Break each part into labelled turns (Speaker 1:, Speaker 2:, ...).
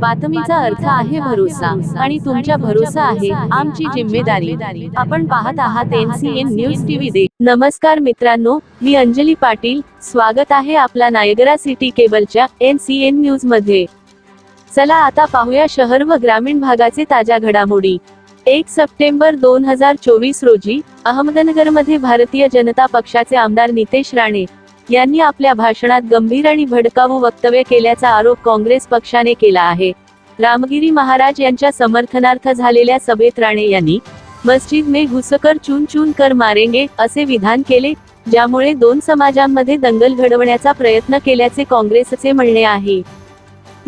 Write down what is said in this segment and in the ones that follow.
Speaker 1: बातमीचा अर्थ आहे भरोसा आणि तुमच्या भरोसा आहे आमची जिम्मेदारी. आपण पाहत आहात एनसीएन न्यूज टीव्ही दे. नमस्कार मित्रांनो मी अंजली पाटील. स्वागत आहे आपला नायगरा सिटी केबलच्या एनसीएन न्यूजमध्ये. चला आता पाहूया शहर व ग्रामीण भागाचे ताज्या घडामोडी. एक सप्टेंबर दोन हजार चोवीस रोजी अहमदनगरमध्ये भारतीय जनता पक्षाचे आमदार नितेश राणे यांनी आपल्या भाषणात गंभीर आणि भडकावू वक्तव्य केल्याचा आरोप काँग्रेस पक्षाने केला आहे. रामगिरी महाराज यांच्या समर्थनार्थ झालेल्या सभेत राणे यांनी मस्जिद मे घुसकर चून चून कर मारेंगे असे विधान केले ज्यामुळे दोन समाजांमध्ये दंगल घडवण्याचा प्रयत्न केल्याचे काँग्रेसचे म्हणणे आहे.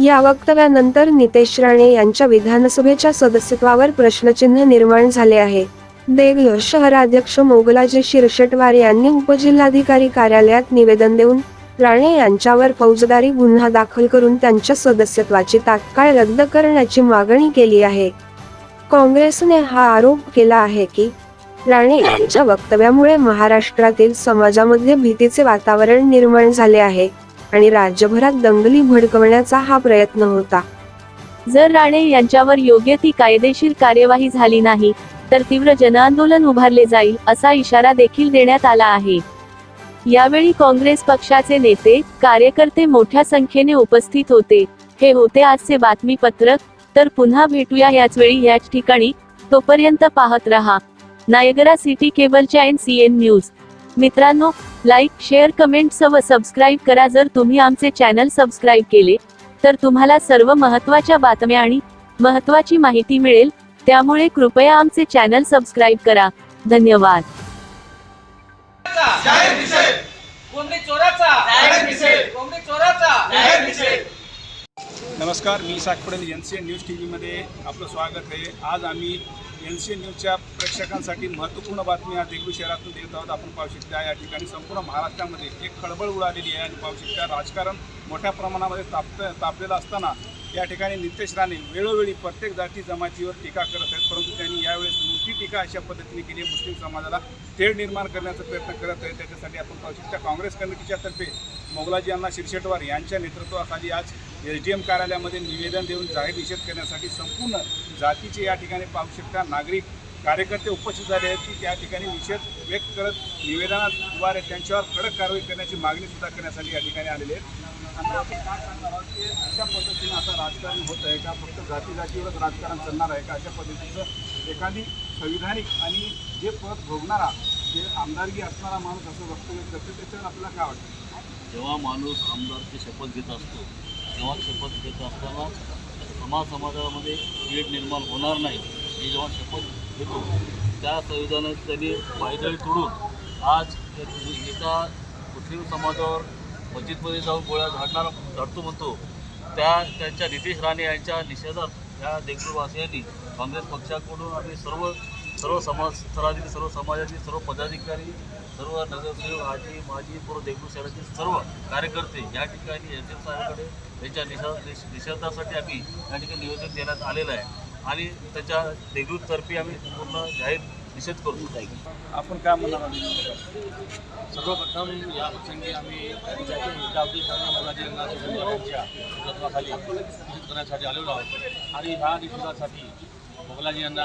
Speaker 2: या वक्तव्यानंतर नितेश राणे यांच्या विधानसभेच्या सदस्यत्वावर प्रश्नचिन्ह निर्माण झाले आहे. देगलूर शहराध्यक्ष मोगलाजी शिरशेटवार यांनी उपजिल्हाधिकारी कार्यालयात निवेदन देऊन राणे यांच्यावर फौजदारी गुन्हा दाखल करून त्यांच्या सदस्यत्वाची तात्काळ रद्द करण्याची मागणी केली आहे. काँग्रेसने हा आरोप केला आहे की राणे यांच्या वक्तव्यामुळे महाराष्ट्रातील समाजामध्ये भीतीचे वातावरण निर्माण झाले आहे आणि राज्यभरात दंगली भडकवण्याचा हा प्रयत्न होता.
Speaker 1: जर राणे यांच्यावर योग्य ती कायदेशीर कार्यवाही झाली नाही तर तीव्र जनआंदोलन उभारले जाईल असा इशारा देखील देण्यात आला आहे. यावेळी काँग्रेस पक्षाचे नेते कार्यकर्ते मोठ्या संख्येने उपस्थित होते. हे होते आजचे बातमीपत्रक. तर पुन्हा भेटूया याच वेळी याच ठिकाणी. तोपर्यंत पाहत रहा. नायगरा सिटी केबलच्या एन सी एन न्यूज. मित्रांनो लाईक शेअर कमेंट्स व सबस्क्राईब करा जर तुम्ही आमचे चॅनल सबस्क्राईब केले तर तुम्हाला सर्व महत्त्वाच्या बातम्या आणि महत्त्वाची माहिती मिळेल. त्यामुळे कृपया आमचे चॅनल सबस्क्राईब करा. धन्यवाद.
Speaker 3: नमस्कार मी Sakpadel N C N news T व्हीमध्ये आपलं स्वागत आहे. आज आम्ही एन सी एन न्यूजच्या प्रेक्षकांसाठी महत्त्वपूर्ण बातमी आज देगलूर शहरातून देत आहोत. आपण पाहू शकता या ठिकाणी संपूर्ण महाराष्ट्रामध्ये एक खळबळ उडालेली आहे आणि पाहू शकता राजकारण मोठ्या प्रमाणामध्ये तापत तापलेलं असताना या ठिकाणी नितेश राणे वेळोवेळी प्रत्येक जाती जमातीवर टीका करत आहेत परंतु त्यांनी यावेळेस मोठी टीका अशा पद्धतीने केली मुस्लिम समाजाला तेढ निर्माण करण्याचा प्रयत्न करत आहे त्याच्यासाठी आपण पाहू शकता काँग्रेस कमिटीच्या तर्फे मोगलाजी अण्णा शिरशेटवार यांच्या नेतृत्वाखाली आज एस डी एम कार्यालयामध्ये निवेदन देऊन जाहीर निषेध करण्यासाठी संपूर्ण जातीचे या ठिकाणी पाहू शकता. नागरिक कार्यकर्ते उपस्थित झाले आहेत की त्या ठिकाणी निषेध व्यक्त करत निवेदनाद्वारे त्यांच्यावर कडक कारवाई करण्याची मागणी सुद्धा करण्यासाठी या ठिकाणी आलेले आहेत. आपण काय सांगणार आहोत की अशा पद्धतीनं आता राजकारण होत आहे का? फक्त जाती जातीवरच राजकारण चालणार आहे का? अशा पद्धतीचं एखादी संविधानिक आणि जे पद भोगणारा जे आमदारकी असणारा माणूस असं वक्तव्य करतो त्याच्यावर आपल्याला काय वाटतं?
Speaker 4: जेव्हा माणूस आमदारची शपथ घेत असतो तेव्हा शपथ घेत असताना समाज समाजामध्ये कीड निर्माण होणार नाही. हे जेव्हा शपथ घेतो त्या संविधानात त्यांनी पायदळी तोडून आज एका मुस्लिम समाजावर मस्जिदमध्ये जाऊन गोळ्या झाडणार झाडतो म्हणतो. त्या त्यांच्या नितीश राणे यांच्या निषेधात या देगलूरवासियांनी काँग्रेस पक्षाकडून आणि सर्व सर्व समाज स्तरातील सर्व समाजातील सर्व पदाधिकारी सर्व नगरसेवक आजी माजी पूर्व देगलूर शहरातील सर्व कार्यकर्ते या ठिकाणी एस एम साहेबांकडे त्यांच्या निषेध निषेधासाठी आम्ही या ठिकाणी निवेदन देण्यात आलेलं आहे. आणि त्याच्या देगलूरतर्फे आम्ही पूर्ण जाहीर निषेध करतो
Speaker 3: आपण काय म्हणणार
Speaker 5: सर्वप्रथम या प्रसंगी आम्ही गावठी मुलाजी रंगाच्या नेतृत्वाखाली निषेध करण्यासाठी आलेलो आहोत. आणि ह्या निषेधासाठी मोगलाजी यांना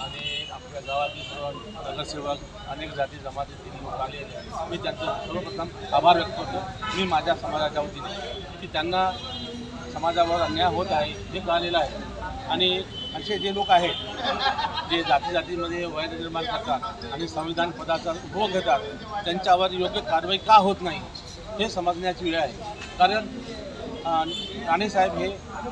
Speaker 5: आणि आपल्या गावातील सर्व नगरसेवक अनेक जाती जमातीतील लोक आले मी त्यांचं सर्वप्रथम आभार व्यक्त करतो. मी माझ्या समाजाच्या वतीने की त्यांना समाजावर अन्याय होत आहे हे कळलेलं आहे. आणि असे जे लोक आहेत जे जाती जातीमध्ये वैर निर्माण करतात आणि संविधान पदाचा उपभोग घेतात त्यांच्यावर योग्य कारवाई का होत नाही हे समजण्याची वेळ आहे. कारण राणेसाहेब हे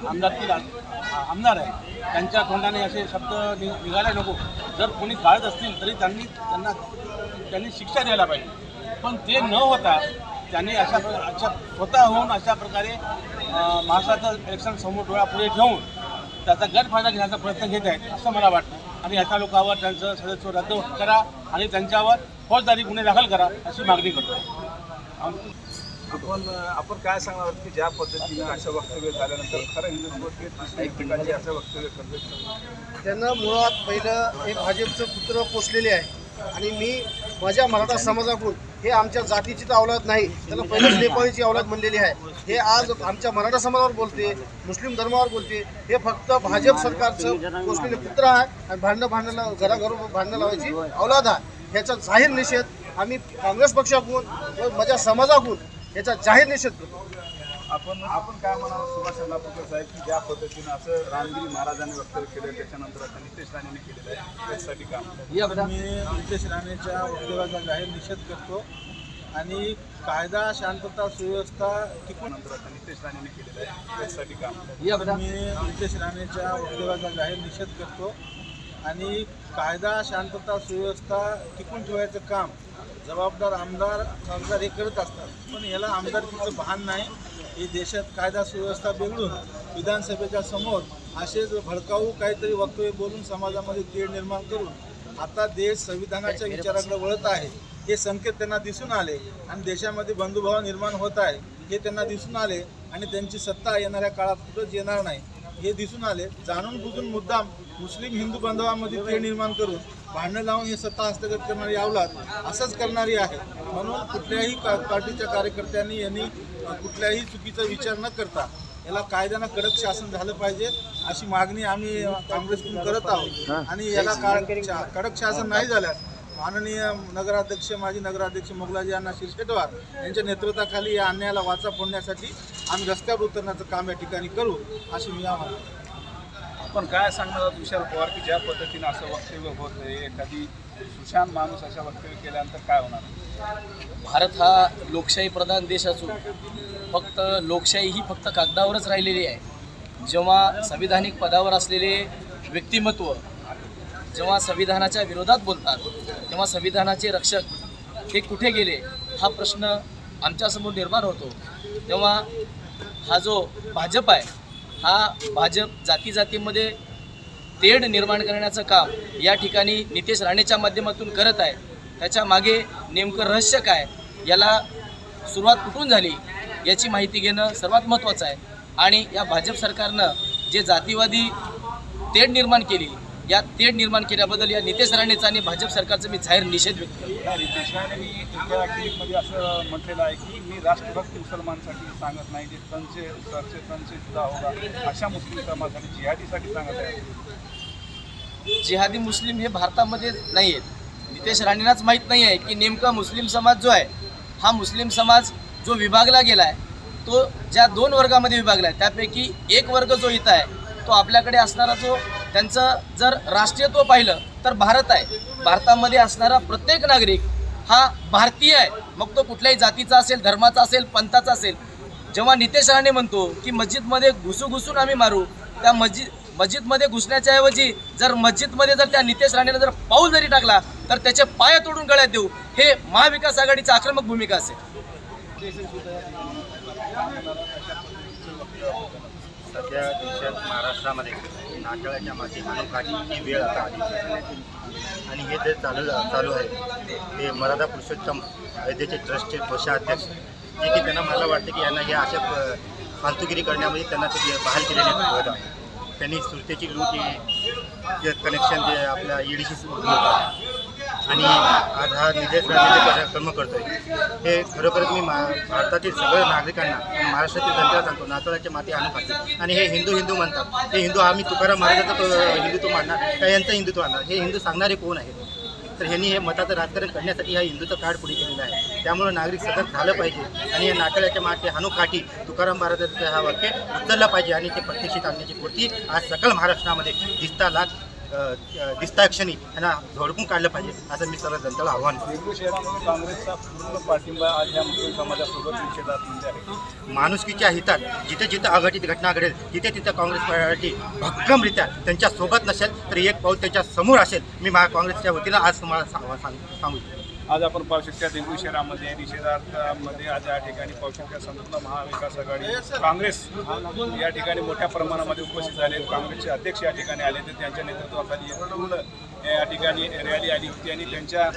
Speaker 5: आमदारतील आमदार आहे त्यांच्या तोंडाने असे शब्द नि निघायला नको. जर कोणी गाळत असतील तरी त्यांनी त्यांना त्यांनी शिक्षा द्यायला पाहिजे. पण ते न होता त्यांनी अशा अशा स्वतः होऊन अशा प्रकारे महाराष्ट्राचं इलेक्शन समोर डोळ्यापुढे ठेवून त्याचा गैरफायदा घेण्याचा प्रयत्न घेत आहेत असं मला वाटतं. आणि ह्या लोकांवर त्यांचं सदस्य रद्द करा आणि त्यांच्यावर फौजदारी गुन्हे दाखल करा अशी मागणी करतो.
Speaker 3: आपण आपण काय सांगणार आहोत की ज्या पद्धतीनं असं वक्तव्य झाल्यानंतर खरं हिंदुत्व असं वक्तव्य करतात
Speaker 6: त्यांना मुळात पहिलं एक भाजपचं पुत्र पोचलेले आहे. आणि मी माझ्या मराठा समाजाकडून हे आमच्या जातीची तर अवलाद नाही त्याला पहिलेच नेपाळीची अवलाद म्हणलेली आहे. हे आज आमच्या मराठा समाजावर बोलते मुस्लिम धर्मावर बोलते हे फक्त भाजप सरकारचं गोष्टीने पुत्र आहे आणि भांडणं भांडणं घराघर भांडणं लावायची अवलाद आहे. ह्याचा जाहीर निषेध आम्ही काँग्रेस पक्षाकडून व माझ्या समाजाकडून याचा जाहीर निषेध करतो.
Speaker 3: आपण आपण काय म्हणाल सुभाष नागपूरकर साहेब की ज्या पद्धतीनं असं रामगिरी महाराजांनी वक्तव्य केलं त्याच्यानंतर आता नितेश राणेने केलेलं आहे त्याच्यासाठी काम.
Speaker 7: मी नितेश राणेच्या वक्तव्याचा जाहीर निषेध करतो आणि कायदा शांतता सुव्यवस्था टिकून
Speaker 3: नंतर आता नितेश राणेने केलेलं आहे त्याच्यासाठी काम.
Speaker 7: मी नितेश राणेच्या वक्तव्याचा जाहीर निषेध करतो आणि कायदा शांतता सुव्यवस्था टिकून ठेवायचं काम जबाबदार आमदार खासदार हे करत असतात. पण याला आमदारकीचं भान नाही. हे देशात कायदा सुव्यवस्था बिघडून विधानसभेच्या समोर असेच भडकाऊ काहीतरी वक्तव्य बोलून समाजामध्ये तेढ निर्माण करून आता देश संविधानाच्या विचाराकडे वळत आहे. हे संकेत त्यांना दिसून आले आणि देशामध्ये बंधुभाव निर्माण होत आहे. हे त्यांना दिसून आले आणि त्यांची सत्ता येणाऱ्या काळात कुठंच येणार नाही. हे दिसून आले. जाणून बुजून मुद्दाम मुस्लिम हिंदू बांधवामध्ये तेढ निर्माण करून भांडणं लावून हे सत्ता हस्तगत करणारी अवलाद असंच करणारी आहे. म्हणून कुठल्याही का पार्टीच्या कार्यकर्त्यांनी यांनी कुठल्याही चुकीचा विचार न करता याला कायद्यानं कडक शासन झालं पाहिजे अशी मागणी आम्ही काँग्रेसकडून करत आहोत. आणि याला का- कडक शासन नाही झाल्यास माननीय नगराध्यक्ष माजी नगराध्यक्ष मोगलाजी अण्णा शिरशेटवार यांच्या नेतृत्वाखाली या अन्यायाला वाचा फोडण्यासाठी आम्ही रस्त्यावर उतरण्याचं काम या ठिकाणी करू अशी मी आम्हाला
Speaker 3: पण काय सांगणार विशाल पवार की ज्या पद्धतीनं असं वक्तव्य होत आहे एखादी सुशांत माणूस अशा वक्तव्य केल्यानंतर काय होणार?
Speaker 8: भारत हा लोकशाही प्रधान देश असून फक्त लोकशाही ही फक्त कागदावरच राहिलेली आहे. जेव्हा संविधानिक पदावर असलेले व्यक्तिमत्व जेव्हा संविधानाच्या विरोधात बोलतात तेव्हा संविधानाचे रक्षक हे कुठे गेले हा प्रश्न आमच्यासमोर निर्माण होतो. तेव्हा हा जो भाजप आहे हा भाजप जाती जातीमध्ये तेढ निर्माण करण्याचं काम या ठिकाणी नितेश राणेच्या माध्यमातून करत आहे. त्याच्यामागे नेमकं रहस्य काय? याला सुरुवात कुठून झाली? याची माहिती घेणं सर्वात महत्त्वाचं आहे. आणि या भाजप सरकारनं जे जातीवादी तेढ निर्माण केली या तेढ निर्माण केल्याबद्दल या नितेश राणेचा आणि भाजप सरकारचा मी जाहीर निषेध व्यक्त
Speaker 3: राणेंनी एका क्लिपमध्ये असं म्हटलेलं आहे की मी राष्ट्रभक्त मुसलमानसाठी सांगत नाही जे सरचे जुदा होगा अशा मुस्लिम समाजासाठी जिहादीसाठी सांगत आहे.
Speaker 8: जिहादी मुस्लिम हे भारतामध्ये नाही आहेत नितेश राणेंनाच माहीत नाही आहे की नेमका मुस्लिम समाज जो आहे हा मुस्लिम समाज जो विभागला गेला आहे तो ज्या दोन वर्गामध्ये विभागला आहे त्यापैकी एक वर्ग जो इथं आहे तो आपल्याकडे असणारा जो त्यांचं जर राष्ट्रीयत्व पाहिलं तर भारत आहे. भारतामध्ये असणारा प्रत्येक नागरिक हा भारतीय आहे. मग तो कुठल्याही जातीचा असेल धर्माचा असेल पंथाचा असेल जेव्हा नितेश राणे म्हणतो की मस्जिदमध्ये घुसू घुसून आम्ही मारू त्या मस्जिद मस्जिदमध्ये घुसण्याच्या ऐवजी जर मस्जिदमध्ये जर त्या नितेश राणेनं जर पाऊल जरी टाकला तर त्याचे पाय तोडून गळ्यात देऊ. हे महाविकास आघाडीची आक्रमक भूमिका असेल.
Speaker 9: सध्या देशात महाराष्ट्रामध्ये नाटळाच्या माती हाणूकाठी वेळ आता आली आणि हे जे चालू चालू आहे ते मराठा पुरुषोत्तम अयोध्येचे ट्रस्टचे कोषाध्यक्ष जे की त्यांना मला वाटतं की यांना या अशा फालतुगिरी करण्यामध्ये त्यांना ते बहाल केलेले होत आहे त्यांनी सुरतेची लूट कनेक्शन जे आपल्या ईडीशी सुरू आहे. आणि आज हा निदेश राणे कर्म करतोय. हे खरोखरच मी मा भारतातील सगळ्या नागरिकांना महाराष्ट्रातील जनतेला सांगतो नाताळाच्या माती आणून खाते. आणि हे हिंदू हिंदू म्हणतात. हे हिंदू आम्ही तुकाराम महाराजाचं हिंदुत्व मानणार का यांचं हिंदुत्व आणणार हे हिंदू सांगणारे कोण आहेत? तर ह्यांनी हे मताचं राजकारण करण्यासाठी ह्या हिंदूचं कार्ड पुढे केलेलं आहे. त्यामुळे नागरिक सतत झालं पाहिजे आणि या नाकळ्याच्या माती हानू काठी तुकाराम महाराजांचं हा वाक्य उचललं पाहिजे आणि ते प्रत्यक्षित आणण्याची कृती आज सकल महाराष्ट्रामध्ये दिसता लाग दिसता क्षणी त्यांना झोडपून काढलं पाहिजे असं मी सर्व जनतेला आव्हान
Speaker 3: देगलूर शहरामध्ये काँग्रेसचा पूर्ण पाठिंबा आज या मुस्लिम समाजासोबत निषेधात म्हणजे आहे
Speaker 9: माणुसकीच्या हितात जिथे जिथे अघटित घटना घडेल तिथे तिथे काँग्रेस पार्टी भक्कमरित्या त्यांच्यासोबत नसेल तर एक पाऊल त्यांच्यासमोर असेल मी महा काँग्रेसच्या वतीनं आज तुम्हाला सांग-.
Speaker 3: आज आपण पाहू शकता शहरामध्ये निषेधार्थामध्ये आज या ठिकाणी पाहू संपूर्ण महाविकास आघाडी काँग्रेस या ठिकाणी मोठ्या प्रमाणामध्ये उपस्थित झाले. काँग्रेसचे अध्यक्ष या ठिकाणी आले ते त्यांच्या नेतृत्वाखाली पूर्ण या ठिकाणी रॅली आली होती आणि त्यांच्या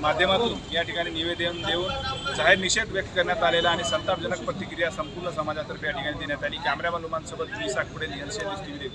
Speaker 3: माध्यमातून या ठिकाणी निवेदन देऊन जाहीर निषेध व्यक्त करण्यात आलेला आणि संतापजनक प्रतिक्रिया संपूर्ण समाजातर्फे या ठिकाणी देण्यात आली. कॅमेरामॅन लुमानसोबत मी साकपुडे यांचे टी व्ही